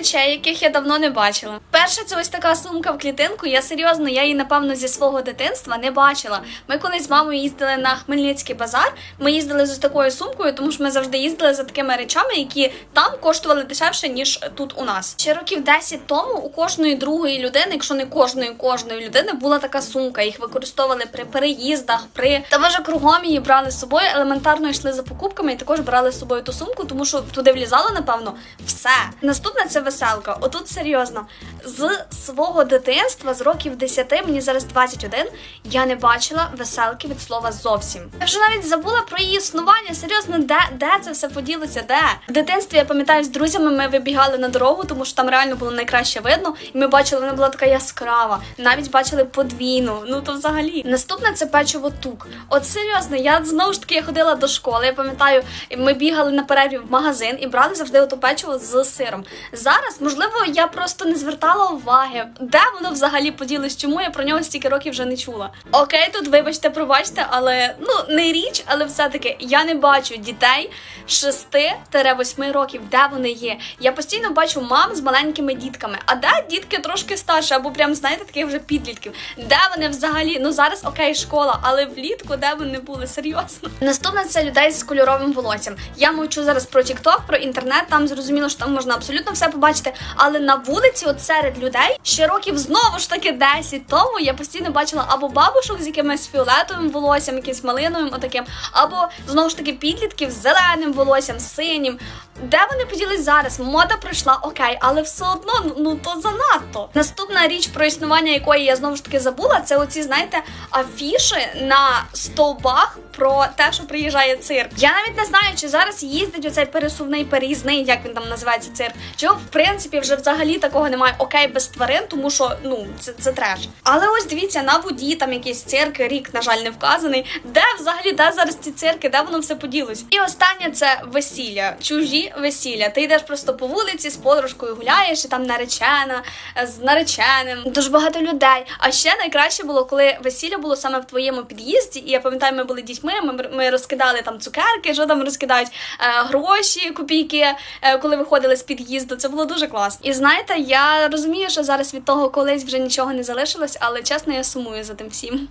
речей, яких я давно не бачила. Перша це ось така сумка в клітинку. Я серйозно, я її напевно зі свого дитинства не бачила. Ми колись з мамою їздили на Хмельницький базар. Ми їздили з такою сумкою, тому що ми завжди їздили за такими речами, які там коштували дешевше ніж тут у нас. Ще років 10 тому у кожної другої людини, якщо не кожної кожної людини, була така сумка. Їх використовували при переїздах, при та може кругом її брали з собою. Елементарно йшли за покупками і також брали з собою ту сумку, тому що туди влізало, напевно, все. Наступна це веселка. Отут серйозно. З свого дитинства, з років 10, мені зараз 21, я не бачила веселки від слова зовсім. Я вже навіть забула про її існування. Серйозно, де, де це все поділося? Де? В дитинстві я пам'ятаю з друзями, ми вибігали на дорогу, тому що там реально було найкраще видно. І ми бачили, вона була така яскрава. Навіть бачили подвійну. Ну то взагалі. Наступне це печиво тук. От серйозно, я знову ж таки я ходила до школи. Я пам'ятаю, ми бігали на перерві в магазин і брали завжди ото печиво з сиром. Зараз, можливо, я просто не звертала уваги, де воно взагалі поділось, чому я про нього стільки років вже не чула. Окей, тут вибачте, пробачте, але ну не річ, але все-таки я не бачу дітей 6-8 років, де вони є. Я постійно бачу мам з маленькими дітками. А де дітки трошки старші, або прям знаєте, таких вже підлітків. Де вони взагалі? Ну зараз окей, школа, але влітку де вони були серйозно. Наступне це людей з кольоровим волоссям. Я мовчу зараз про TikTok, про інтернет. Там зрозуміло, що там можна абсолютно все побачити. Але на вулиці, от серед людей, ще років знову ж таки 10 тому я постійно бачила або бабушок з якимось фіолетовим волоссям, якимось малиновим, отаким, або знову ж таки підлітків з зеленим волоссям, синім. Де вони поділись зараз? Мода пройшла окей, але все одно ну, ну то занадто. Наступна річ, про існування якої я знову ж таки забула, це оці, знаєте, афіши на стовбах про те, що приїжджає цирк. Я навіть не знаю, чи зараз їздить оцей пересувний переїзний, як він там називається цирк. Чи в принципі вже взагалі такого немає окей без тварин, тому що ну це, це треш. Але ось дивіться, на воді там якийсь цирк, рік, на жаль, не вказаний. Де взагалі де зараз ці цирки, де воно все поділось? І останнє це весілля, чужі весілля. Ти йдеш просто по вулиці з подружкою гуляєш, і там наречена е, з нареченим. Дуже багато людей. А ще найкраще було, коли весілля було саме в твоєму під'їзді. І я пам'ятаю, ми були дітьми. Ми, ми розкидали там цукерки, що там розкидають е, гроші, копійки, е, коли виходили з під'їзду. Це було дуже класно. І знаєте, я розумію, що зараз від того колись вже нічого не залишилось, але чесно, я сумую за тим всім.